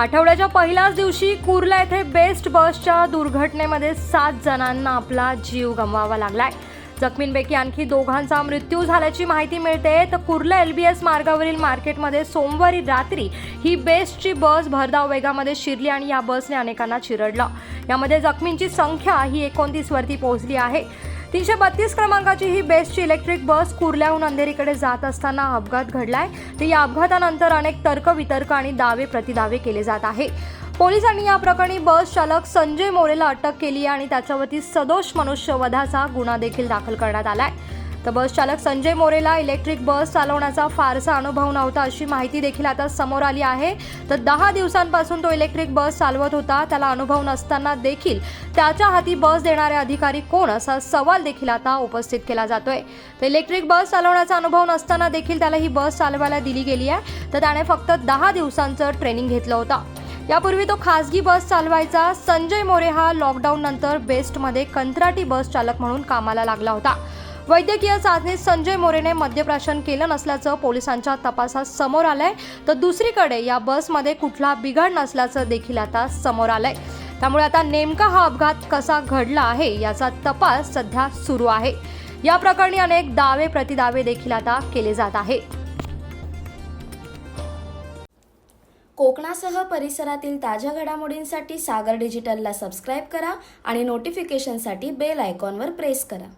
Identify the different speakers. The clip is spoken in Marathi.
Speaker 1: आठवड्याच्या पहिल्याच दिवशी कुर्ला येथे बेस्ट बसच्या दुर्घटनेमध्ये सात जणांना आपला जीव गमवावा लागलाय. जखमींपैकी आणखी दोघांचा मृत्यू झाल्याची माहिती मिळते. तर कुर्ला एल बी एस मार्गावरील मार्केटमध्ये सोमवारी रात्री ही बेस्टची बस भरधाव वेगामध्ये शिरली आणि या बसने अनेकांना चिरडलं. यामध्ये जखमींची संख्या ही एकोणतीसवरती पोहोचली आहे. तीनशे बत्तीस क्रमांकाची ही बेस्टची इलेक्ट्रिक बस कुर्ल्याहून अंधेरीकडे जात असताना अपघात घडलाय. तर या अपघातानंतर अनेक तर्कवितर्क आणि दावे प्रतिदावे केले जात आहे. पोलिसांनी या प्रकरणी बस चालक संजय मोरेला अटक केली आहे आणि त्याच्यावरती सदोष मनुष्यवधाचा गुन्हा देखील दाखल करण्यात आलाय. तर बस चालक संजय मोरेला इलेक्ट्रिक बस चालवण्याचा फारसा अनुभव नव्हता अशी माहिती देखील आता समोर आली आहे. तर दहा दिवसांपासून तो इलेक्ट्रिक बस चालवत होता. त्याला अनुभव नसताना देखील त्याच्या हाती बस देणारे अधिकारी कोण असा सवाल देखील आता उपस्थित केला जातोय. तर इलेक्ट्रिक बस चालवण्याचा अनुभव नसताना देखील त्याला ही बस चालवायला दिली गेली आहे. तर त्याने फक्त दहा दिवसांचं ट्रेनिंग घेतलं होतं. यापूर्वी तो खासगी बस चालवायचा. संजय मोरे हा लॉकडाऊन नंतर बेस्टमध्ये कंत्राटी बस चालक म्हणून कामाला लागला होता. वैद्यकीय चाचणीत संजय मोरेने मद्यप्राशन केलं नसल्याचं पोलिसांच्या तपासात समोर आलंय. तर दुसरीकडे या बसमध्ये कुठला बिघाड नसल्याचं देखील आता समोर आलंय. त्यामुळे आता नेमका हा अपघात कसा घडला आहे याचा तपास सध्या सुरू आहे. या प्रकरणी अनेक दावे प्रतिदावे देखील आता केले जात आहे
Speaker 2: कोकणासह परिसरातील ताज्या घडामोडींसाठी सागर डिजिटलला सबस्क्राईब करा आणि नोटिफिकेशनसाठी बेल आयकॉनवर प्रेस करा.